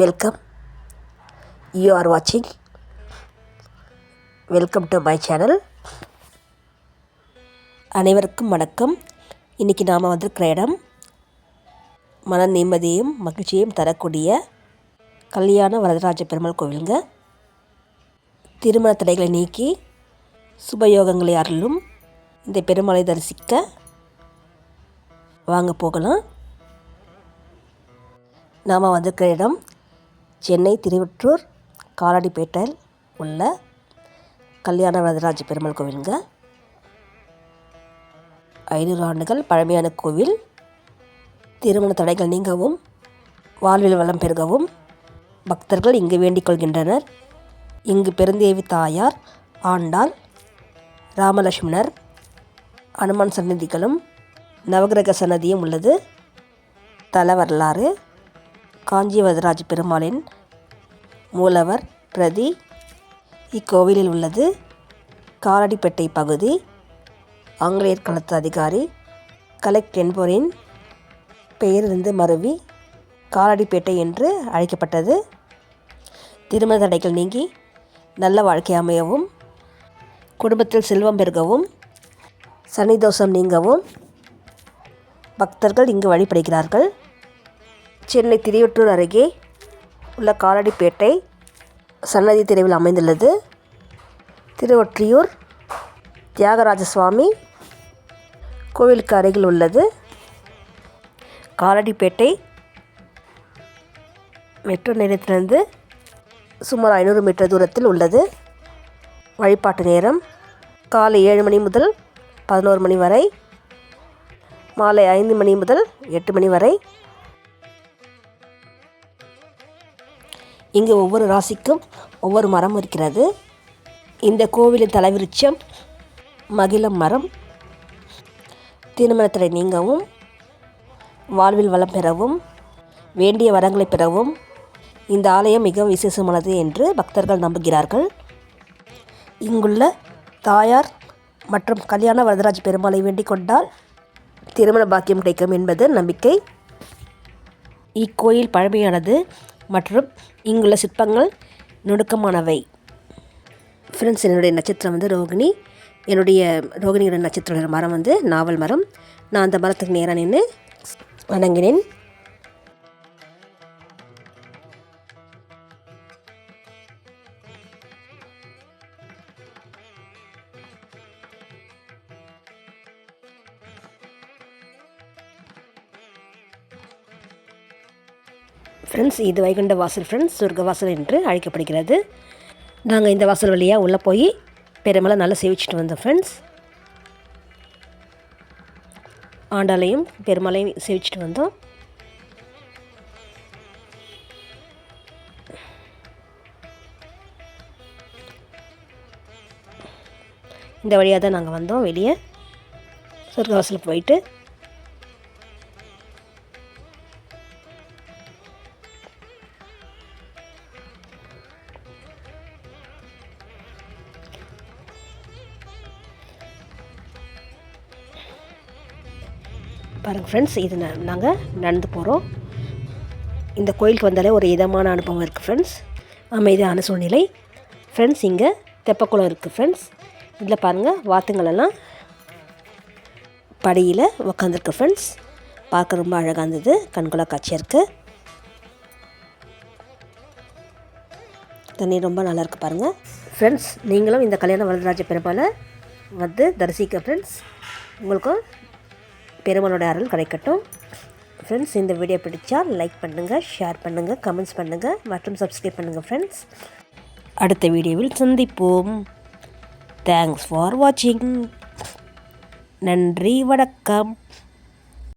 Welcome you are வாட்சிங் welcome to my channel அனைவருக்கும் வணக்கம். இன்றைக்கி நாம் வந்திருக்கிற இடம் மன நிம்மதியும் மகிழ்ச்சியும் தரக்கூடிய கல்யாண வரதராஜ பெருமாள் கோவிலுங்க. திருமண தடைகளை நீக்கி சுபயோகங்களை அருளும் இந்த பெருமாளை தரிசிக்க வாங்க போகலாம். நாம் வந்திருக்கிற இடம் சென்னை திருவற்றூர் காலடிப்பேட்டையில் உள்ள கல்யாண வரதராஜ பெருமாள் கோவிலுங்க. ஐநூறு ஆண்டுகள் பழமையான கோவில். திருமண தடைகள் நீங்கவும் வாழ்வில் வளம் பெருகவும் பக்தர்கள் இங்கு வேண்டிக் கொள்கின்றனர். இங்கு பெருந்தேவி தாயார் ஆண்டாள் ராமலட்சுமணர் அனுமான் சன்னதிகளும் நவகிரக சன்னதியும் உள்ளது. தல வரலாறு காஞ்சி வரதராஜ பெருமாளின் மூலவர் பிரதி இக்கோவிலில் உள்ளது. காலடிப்பேட்டை பகுதி ஆங்கிலேயர் காலத்து அதிகாரி கலெக்ட் என்பவரின் பெயரிலிருந்து மருவி காலடிப்பேட்டை என்று அழைக்கப்பட்டது. திருமண தடைகள் நீங்கி நல்ல வாழ்க்கை அமையவும் குடும்பத்தில் செல்வம் பெருகவும் சனி தோஷம் நீங்கவும் பக்தர்கள் இங்கு வழிபடுகிறார்கள். சென்னை திருவொற்றூர் அருகே உள்ள காலடிப்பேட்டை சன்னதி தெருவில் அமைந்துள்ளது. திருவொற்றியூர் தியாகராஜ சுவாமி கோவிலுக்கு அருகில் உள்ளது. காலடிப்பேட்டை மெட்ரோ நிலையத்திலிருந்து சுமார் ஐநூறு மீட்டர் தூரத்தில் உள்ளது. வழிபாட்டு நேரம் காலை ஏழு மணி முதல் பதினோரு மணி வரை மாலை ஐந்து மணி முதல் எட்டு மணி வரை இங்கு ஒவ்வொரு ராசிக்கும் ஒவ்வொரு மரம் இருக்கிறது. இந்த கோவிலின் தலைவிருச்சம் மகிழம் மரம். திருமணத்தை நீங்கவும் வாழ்வில் வளம் பெறவும் வேண்டிய வரங்களை பெறவும் இந்த ஆலயம் மிகவும் விசேஷமானது என்று பக்தர்கள் நம்புகிறார்கள். இங்குள்ள தாயார் மற்றும் கல்யாண வரதராஜ் பெருமாளை வேண்டிக் கொண்டால் திருமண பாக்கியம் கிடைக்கும் என்பது நம்பிக்கை. இக்கோயில் பழமையானது. மற்றும் இங்குள்ள சிற்பங்கள் நுணுக்கமானவை. ஃப்ரெண்ட்ஸ் என்னுடைய நட்சத்திரம் வந்து ரோகிணி. என்னுடைய ரோகிணியோட நட்சத்திர மரம் வந்து நாவல் மரம். நான் அந்த மரத்துக்கு நேராக நின்று வணங்கினேன். ஃப்ரெண்ட்ஸ் இது வைகுண்ட வாசல் ஃப்ரெண்ட்ஸ் சொர்க்க வாசல் என்று அழைக்கப்படுகிறது. நாங்கள் இந்த வாசல் வழியாக உள்ளே போய் பெருமளை நல்லா சேவிச்சிட்டு வந்தோம் ஃப்ரெண்ட்ஸ் ஆண்டாலையும் பெருமலையும் சேவிச்சிட்டு வந்தோம். இந்த வழியாக தான் நாங்கள் வந்தோம் வெளியே. சொர்க்கவாசலுக்கு போயிட்டு பாருங்கள் ஃப்ரெண்ட்ஸ் இது நாங்கள் நடந்து போகிறோம் இந்த கோயிலுக்கு வந்தாலே ஒரு இதமான அனுபவம் இருக்குது ஃப்ரெண்ட்ஸ் அமைதியான சூழ்நிலை. ஃப்ரெண்ட்ஸ் இங்கே தெப்பக்குளம் இருக்குது ஃப்ரெண்ட்ஸ் இதில் பாருங்கள் வாத்துங்களெல்லாம் படியில் உக்காந்துருக்கு ஃப்ரெண்ட்ஸ் பார்க்க ரொம்ப அழகாக இருந்தது. கண்குலா காட்சியாக இருக்குது தண்ணி ரொம்ப நல்லாயிருக்கு பாருங்கள் ஃப்ரெண்ட்ஸ் நீங்களும் இந்த கல்யாண வரதராஜ பெருமாளை வந்து தரிசிக்க ஃப்ரெண்ட்ஸ் உங்களுக்கும் பெருமானோட அருள் கிடைக்கட்டும். ஃப்ரெண்ட்ஸ் இந்த வீடியோ பிடிச்சா லைக் பண்ணுங்கள் ஷேர் பண்ணுங்கள் கமெண்ட்ஸ் பண்ணுங்கள் மற்றும் சப்ஸ்கிரைப் பண்ணுங்கள் ஃப்ரெண்ட்ஸ் அடுத்த வீடியோவில் சந்திப்போம். தேங்க்ஸ் ஃபார் வாட்சிங் நன்றி வணக்கம்.